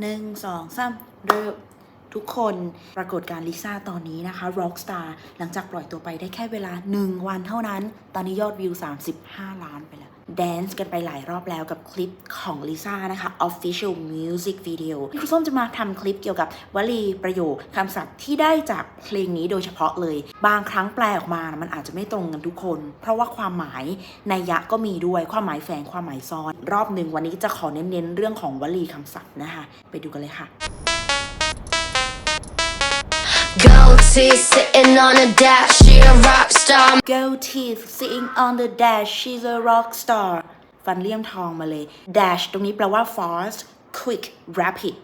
หนึ่งสองสามเริ่มทุกคนปรากฏการลิซ่าตอนนี้นะคะ Rockstar หลังจากปล่อยตัวไปได้แค่เวลา 1 วันเท่านั้น ตอนนี้ยอดวิว 35 ล้านไปแล้ว แดนซ์กันไปหลายรอบแล้วกับคลิปของลิซ่านะคะ Official Music Video คุณส้มจะมาทำคลิปเกี่ยวกับวลีประโยคคำศัพท์ที่ได้จากเพลงนี้โดยเฉพาะเลย บางครั้งแปลออกมานะมันอาจจะไม่ตรงกันทุกคน เพราะว่าความหมายในยยะก็มีด้วยความหมายแฝงความหมายซ้อน รอบหนึ่งวันนี้จะขอเน้นๆเรื่องของวลีคำศัพท์นะคะ ไปดูกันเลยค่ะ Goatee sitting on a dash, she a rock star. Go teeth sitting on the dash she's a rock star ฟันเลี่ยมทองมาเลย dash ตรงนี้แปลว่า fast quick rapid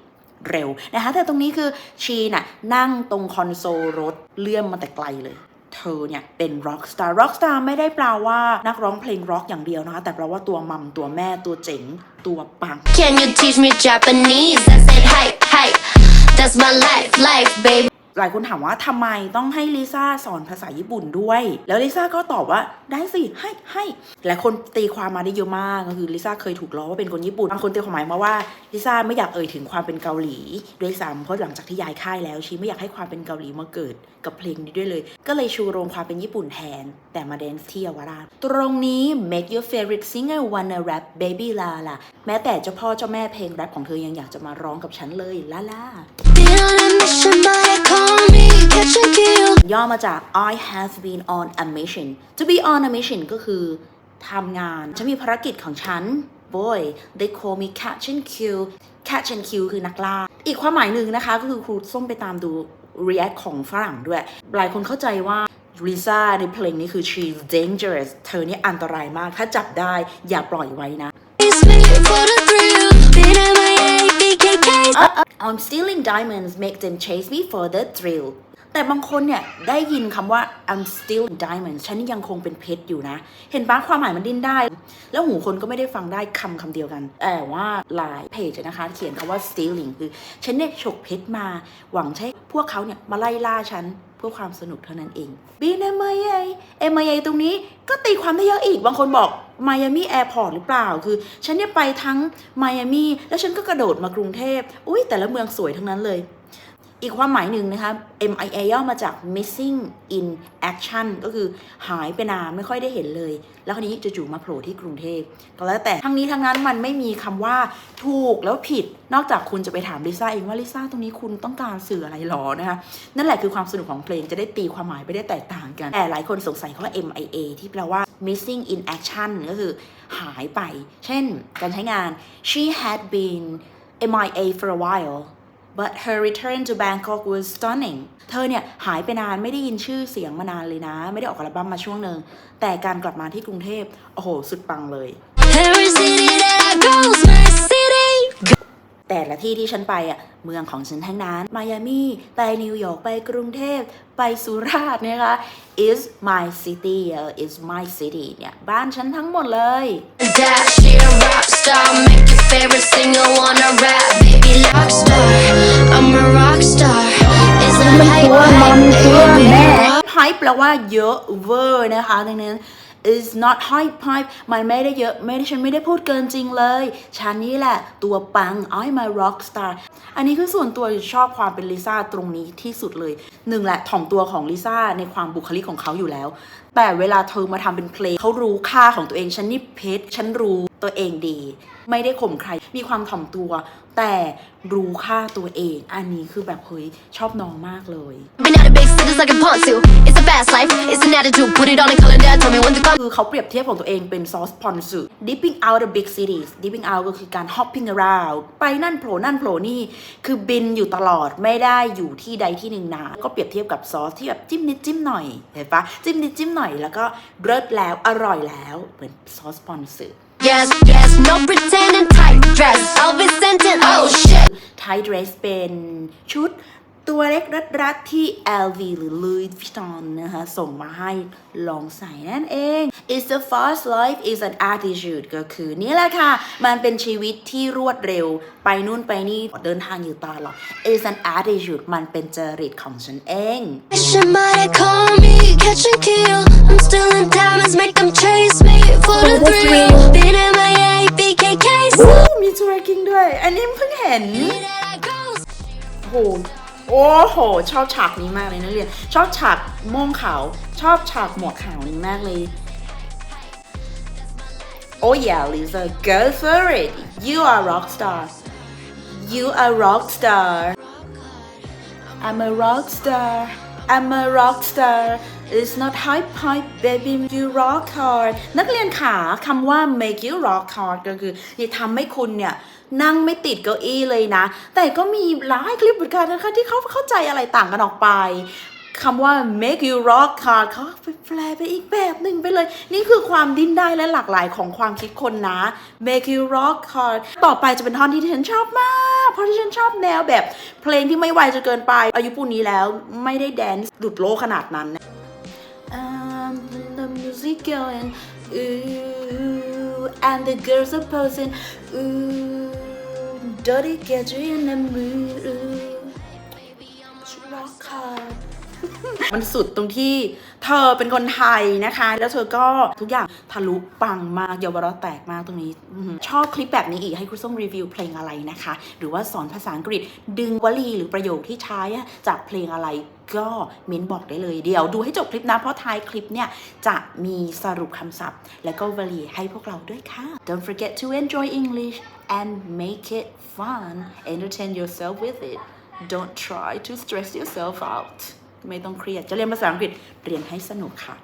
เร็วนะคะ แต่ตรงนี้คือชีน่ะนั่งตรงคอนโซลรถเลื่อมมาแต่ไกลเลย เธอเนี่ยเป็น rock star rock star ไม่ได้แปลว่านักร้องเพลงร็อกอย่างเดียวนะคะ แต่แปลว่าตัวมัมตัวแม่ตัวเจ๋ง ตัวปัง Can you teach me Japanese? I said hype, hype. That's my life, life, baby. หลายคนถามว่าทำไมต้องให้ลิซ่าสอนภาษาญี่ปุ่นด้วย แล้วลิซ่าก็ตอบว่าได้สิให้ให้หลายคนตีความมาได้เยอะมากก็คือลิซ่าเคยถูกล้อว่าเป็นคนญี่ปุ่นบางคนตีความหมายมาว่าลิซ่าไม่อยากเอ่ยถึงความเป็นเกาหลีด้วยซ้ำเพราะหลังจากที่ย้ายค่ายแล้วชีไม่อยากให้ความเป็นเกาหลีมาเกิดกับเพลงนี้ด้วยเลย ก็เลยชูโรงความเป็นญี่ปุ่นแทน แต่มาแดนซ์ที่เยาวราชตรงนี้ make your favorite singer wanna rap baby la la แม้แต่เจ้าพ่อเจ้าแม่เพลงแรปของเธอยังอยากจะมาร้องกับฉันเลยลาลา Been on a mission, but they call me catch and kill. ย่อมาจาก I have been on a mission to be on a mission ก็คือทำงาน ฉันมีภารกิจของฉัน boy they call me catch and kill catch and kill คือนักล่า อีกความหมายหนึ่งนะคะ ก็คือครูส้มไปตามดู react ของฝรั่งด้วย หลายคนเข้าใจว่าลิซ่าในเพลงนี้คือ she's dangerous เธอนี่อันตรายมาก ถ้าจับได้อย่าปล่อยไว้นะ I'm stealing diamonds make them chase me for the thrill แต่บางคนเนี่ยได้ยินคำว่า I'm still diamonds ฉันยังคงเป็นเพชรอยู่นะ เห็นปะความหมายมันดิ้นได้ แล้วหูคนก็ไม่ได้ฟังได้คำคำเดียวกัน แต่ว่าหลายเพจนะคะ เขียนคำว่า stealing คือ ฉันเนี่ยฉกเพชรมา หวังใช้พวกเขาเนี่ยมาไล่ล่าฉันเพื่อความสนุกเท่านั้นเอง b n m i a m i a ตรงนี้ก็ตีความได้เยอะอีก บางคนบอก ไมอามี่แอร์พอร์ตหรือเปล่า คือ ฉันเนี่ยไปทั้งไมอามี่แล้วฉันก็กระโดดมากรุงเทพอุ้ยแต่ละเมืองสวยทั้งนั้นเลย อีกความหมายหนึ่งนะคะ MIA ย่อมาจาก missing in action ก็คือหายไปนานไม่ค่อยได้เห็นเลย แล้วคราวนี้จู่ๆมาโผล่ที่กรุงเทพก็แล้วแต่ทั้งนี้ทั้งนั้นมันไม่มีคำว่าถูกแล้วผิด นอกจากคุณจะไปถามลิซ่าเองว่าลิซ่าตรงนี้คุณต้องการสื่ออะไรหรอนะคะนั่นแหละคือความสนุกของเพลงจะได้ตีความหมายไปได้แตกต่างกัน แต่หลายคนสงสัยคำว่า MIA ที่แปลว่า missing in action ก็คือหายไป เช่น การใช้งาน she had been MIA for a while but her return to Bangkok was stunning เธอเนี่ยหายไปนานไม่ได้ยินชื่อเสียงมานานเลยนะ ไม่ได้ออกอัลบั้มมาช่วงหนึ่งแต่การกลับมาที่กรุงเทพโอ้โห สุดปังเลย Every city that I go's my city. แต่ละที่ที่ฉันไปอะเมืองของฉันทั้งนั้น มายามีไปนิวยอร์กไปกรุงเทพไปสุราษฎร์นะคะ is my city เออ is my city เนี่ยบ้านฉันทั้งหมดเลย Dash, she a rock star. Make your favorite singer wanna rap, baby rock star. I'm a rock star. It's a hype, hype, baby. rock ไฮแปลว่าเยอะเวอร์นะคะดังนั้น is not hype pipe มันไม่ได้เยอะไม่ได้ฉันไม่ได้พูดเกินจริงเลย ฉันนี่แหละตัวปัง I'm a rock star อันนี้คือส่วนตัวชอบความเป็นลิซ่าตรงนี้ที่สุดเลยหนึ่งแหละถ่อมตัวของลิซ่าในความบุคลิกของเขาอยู่แล้ว แต่เวลาเธอมาทำเป็นเพลงเขารู้ค่าของตัวเองฉันนี่เพชรฉันรู้ ตัวเองดี ไม่ได้ข่มใคร มีความถ่อมตัว แต่รู้ค่าตัวเอง อันนี้คือแบบเฮ้ยชอบน้องมากเลย Been out of big cities like a pont to. It's a fast life, it's an attitude. Put it on a calendar, tell me when to come. คือเขาเปรียบเทียบของตัวเองเป็นซอสพอนสึ dipping out the big cities dipping out ก็คือการ hopping around ไปนั่นโผล่นั่นโผล่นี่ คือบินอยู่ตลอดไม่ได้อยู่ที่ใดที่หนึ่งนานก็เปรียบเทียบกับซอสที่แบบจิ้มนิดจิ้มหน่อยเห็นปะจิ้มนิดจิ้มหน่อยแล้วก็เลิศแล้วอร่อยแล้วเหมือนซอสพอนสึ Yes, yes, no pretending. Tight dress, Elvis Stanton. Oh shit. Thai dress เป็นชุด ตัวเล็กรัดๆที่ LV หรือ Louis Vuitton นะคะ ส่งมาให้ลองใส่นั่นเอง It's a fast life is an attitude ก็คือนี่แหละค่ะ มันเป็นชีวิตที่รวดเร็ว ไปนู่นไปนี่เดินทางอยู่ตลอด It's an attitude มันเป็นจริตของฉันเอง Somebody call me, catch and kill. I'm still in diamonds, make them chase me for the thrill. Been MIA, BKK. มี twerking ด้วย อันนี้เพิ่งเห็น That โห โอ้โห ชอบฉากนี้มากเลยนักเรียน ชอบฉากม่วงขาว ชอบฉากหมวกขาวนี้มากเลย Oh yeah, Lisa, go for it. You are rock star. You are rock star. I'm a rock star. I'm a rock star. It's not hype hype baby you rock hard นักเรียนขาคำว่า make you rock hard ก็คือจะทำให้คุณเนี่ยนั่งไม่ติดเก้าอี้เลยนะ แต่ก็มีหลายคลิปเหมือนกันนะคะที่เขาเข้าใจอะไรต่างกันออกไปคำว่า make you rock hard เขาไปแปลไปอีกแบบหนึ่งไปเลย นี่คือความดิ้นได้และหลากหลายของความคิดคนนะ make you rock hard ต่อไปจะเป็นท่อนที่ฉันชอบมาก เพราะที่ฉันชอบแนวแบบ เพลงที่ไม่ไวจนเกินไป อายุปูนนี้แล้วไม่ได้แดนซ์ดุดโลขนาดนั้น Um, the music going, ooh, and the girls are posing, ooh, dirty get you in the mood, ooh, rock hard. มันสุดตรงที่เธอเป็นคนไทยนะคะ แล้วเธอก็ทุกอย่างทะลุปังมากเยาวราชแตกมากตรงนี้ ชอบคลิปแบบนี้อีกให้ครูส้มรีวิวเพลงอะไรนะคะ หรือว่าสอนภาษาอังกฤษดึงวลีหรือประโยคที่ใช้อะจากเพลงอะไรก็เม้นบอกได้เลยเดี๋ยวดูให้จบคลิปนะ เพราะท้ายคลิปเนี่ย จะมีสรุปคำศัพท์ และก็วลีให้พวกเราด้วยค่ะ Don't forget to enjoy English and make it fun entertain yourself with it Don't try to stress yourself out ไม่ต้องเครียด จะเรียนภาษาอังกฤษเรียนให้สนุกค่ะ